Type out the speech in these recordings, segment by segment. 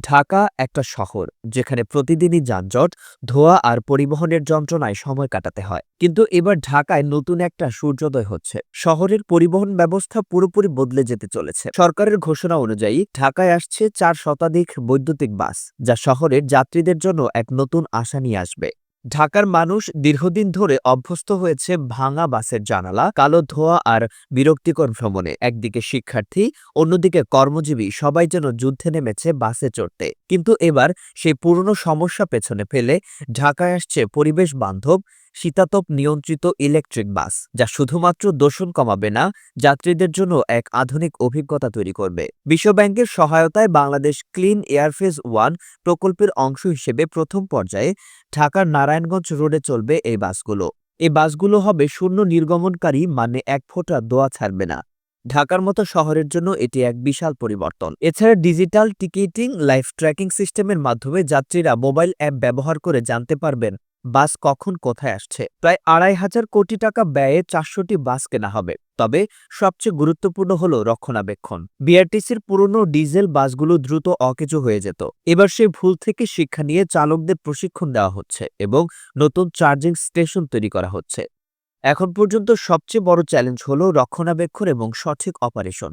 ঢাকা একটা শহর, যেখানে প্রতিদিনই যানজট, ধোয়া আর পরিবহনের যন্ত্রণায় সময় কাটাতে হয়। কিন্তু এবার ঢাকায় নতুন একটা সূর্যোদয় হচ্ছে। শহরের পরিবহন ব্যবস্থা পুরোপুরি বদলে যেতে চলেছে। সরকারের ঘোষণা অনুযায়ী ঢাকায় আসছে চার শতাধিক বৈদ্যুতিক বাস, যা শহরের যাত্রীদের জন্য এক নতুন আশা নিয়ে আসবে। ঢাকার মানুষ দীর্ঘদিন ধরে অভ্যস্ত হয়েছে ভাঙা বাসের জানালা, কালো ধোয়া আর বিরক্তিকর ভ্রমণে। একদিকে শিক্ষার্থী, অন্যদিকে কর্মজীবী, সবাই যেন যুদ্ধে নেমেছে বাসে চড়তে। কিন্তু এবার সেই পুরনো সমস্যা পেছনে ফেলে ঢাকায় আসছে পরিবেশ বান্ধব শীতাতপ নিয়ন্ত্রিত ইলেকট্রিক বাস, যা শুধুমাত্র দূষণ কমাবে না, যাত্রীদের জন্য এক আধুনিক অভিজ্ঞতা তৈরি করবে। বিশ্বব্যাংকের সহায়তায় বাংলাদেশ ক্লিন এয়ারফেজ ওয়ান প্রকল্পের অংশ হিসেবে প্রথম পর্যায়ে ঢাকার নারায়ণগঞ্জ রোডে চলবে এই বাসগুলো। এই বাসগুলো হবে শূন্য নির্গমনকারী মানে এক ফোঁটা দোয়া ছাড়বে না। ঢাকার মতো শহরের জন্য এটি এক বিশাল পরিবর্তন। এছাড়া ডিজিটাল টিকিটিং লাইফ ট্র্যাকিং সিস্টেমের মাধ্যমে যাত্রীরা মোবাইল অ্যাপ ব্যবহার করে জানতে পারবেন বাস কখন কোথায় আসছে? প্রায় আড়াই হাজার কোটি টাকা ব্যয়ে চারশোটি বাস কেনা হবে। তবে সবচেয়ে গুরুত্বপূর্ণ হল রক্ষণাবেক্ষণ। বিআরটিসির পুরনো ডিজেল বাসগুলো দ্রুত অকেজো হয়ে যেত। এবার সেই ভুল থেকে শিক্ষা নিয়ে চালকদের প্রশিক্ষণ দেওয়া হচ্ছে এবং নতুন চার্জিং স্টেশন তৈরি করা হচ্ছে। এখন পর্যন্ত সবচেয়ে বড় চ্যালেঞ্জ হল রক্ষণাবেক্ষণ এবং সঠিক অপারেশন।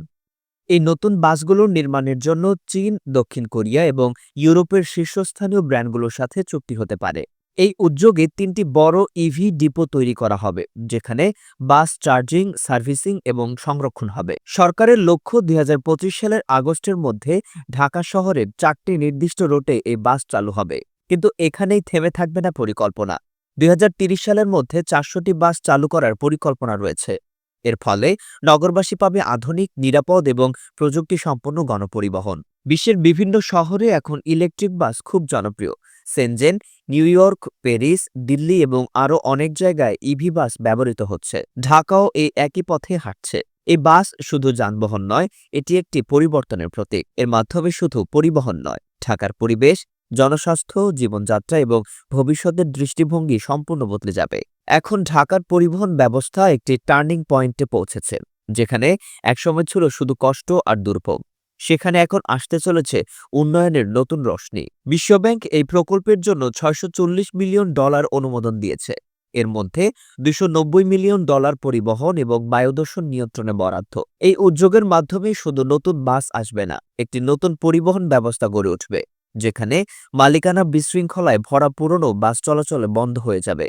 এই নতুন বাসগুলোর নির্মাণের জন্য চীন, দক্ষিণ কোরিয়া এবং ইউরোপের শীর্ষস্থানীয় ব্র্যান্ডগুলোর সাথে চুক্তি হতে পারে। এই উদ্যোগে তিনটি বড় ইভি ডিপো তৈরি করা হবে, যেখানে বাস চার্জিং, সার্ভিসিং এবং সংরক্ষণ হবে। সরকারের লক্ষ্য দুই হাজার পঁচিশ সালের আগস্টের মধ্যে ঢাকা শহরের চারটি নির্দিষ্ট রুটে এই বাস চালু হবে। কিন্তু এখানেই থেমে থাকবে না পরিকল্পনা। দুই সালের মধ্যে চারশোটি বাস চালু করার পরিকল্পনা রয়েছে। এর ফলে নগরবাসী পাবে আধুনিক, নিরাপদ এবং প্রযুক্তি সম্পন্ন গণপরিবহন। বিশ্বের বিভিন্ন শহরে এখন ইলেকট্রিক বাস খুব জনপ্রিয়। Shenzhen, New York, Paris, Delhi এবং আরও অনেক জায়গায় ইভি বাস ব্যবহৃত হচ্ছে। ঢাকাও এই একই পথে হাঁটছে। এই বাস শুধু যানবাহন নয়, এটি একটি পরিবর্তনের প্রতীক। এর মাধ্যমে শুধু পরিবহন নয়, ঢাকার পরিবেশ, জনস্বাস্থ্য, জীবনযাত্রা এবং ভবিষ্যতের দৃষ্টিভঙ্গি সম্পূর্ণ বদলে যাবে। এখন ঢাকার পরিবহন ব্যবস্থা একটি টার্নিং পয়েন্টে পৌঁছেছে, যেখানে একসময় ছিল শুধু কষ্ট আর দুর্ভোগ। সেখানে এখন আসতে চলেছে উন্নয়নের নতুন রশ্মি। বিশ্বব্যাংক এই প্রকল্পের জন্য ছয়শো চল্লিশ মিলিয়ন ডলার অনুমোদন দিয়েছে। এর মধ্যে দুশো মিলিয়ন ডলার পরিবহন এবং বায়ুদূষণ নিয়ন্ত্রণে বরাদ্দ। এই উদ্যোগের মাধ্যমে শুধু নতুন বাস আসবে না, একটি নতুন পরিবহন ব্যবস্থা গড়ে উঠবে, যেখানে মালিকানা বিশৃঙ্খলায় ভরা পুরনো বাস চলাচলে বন্ধ হয়ে যাবে।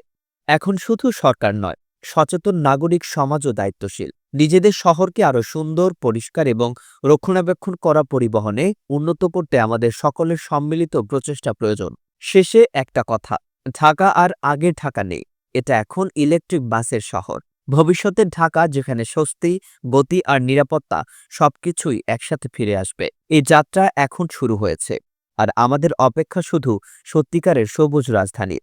এখন শুধু সরকার নয়, সচেতন নাগরিক সমাজও দায়িত্বশীল। নিজেদের শহরকে আরও সুন্দর, পরিষ্কার এবং রক্ষণাবেক্ষণ করা পরিবহনে উন্নত করতে আমাদের সকলের সম্মিলিত প্রচেষ্টা প্রয়োজন। শেষে একটা কথা, ঢাকা আর আগের ঢাকা নেই, এটা এখন ইলেকট্রিক বাসের শহর। ভবিষ্যতের ঢাকা, যেখানে স্বস্তি, গতি আর নিরাপত্তা সবকিছুই একসাথে ফিরে আসবে, এই যাত্রা এখন শুরু হয়েছে। আর আমাদের অপেক্ষা শুধু সত্যিকারের সবুজ রাজধানী।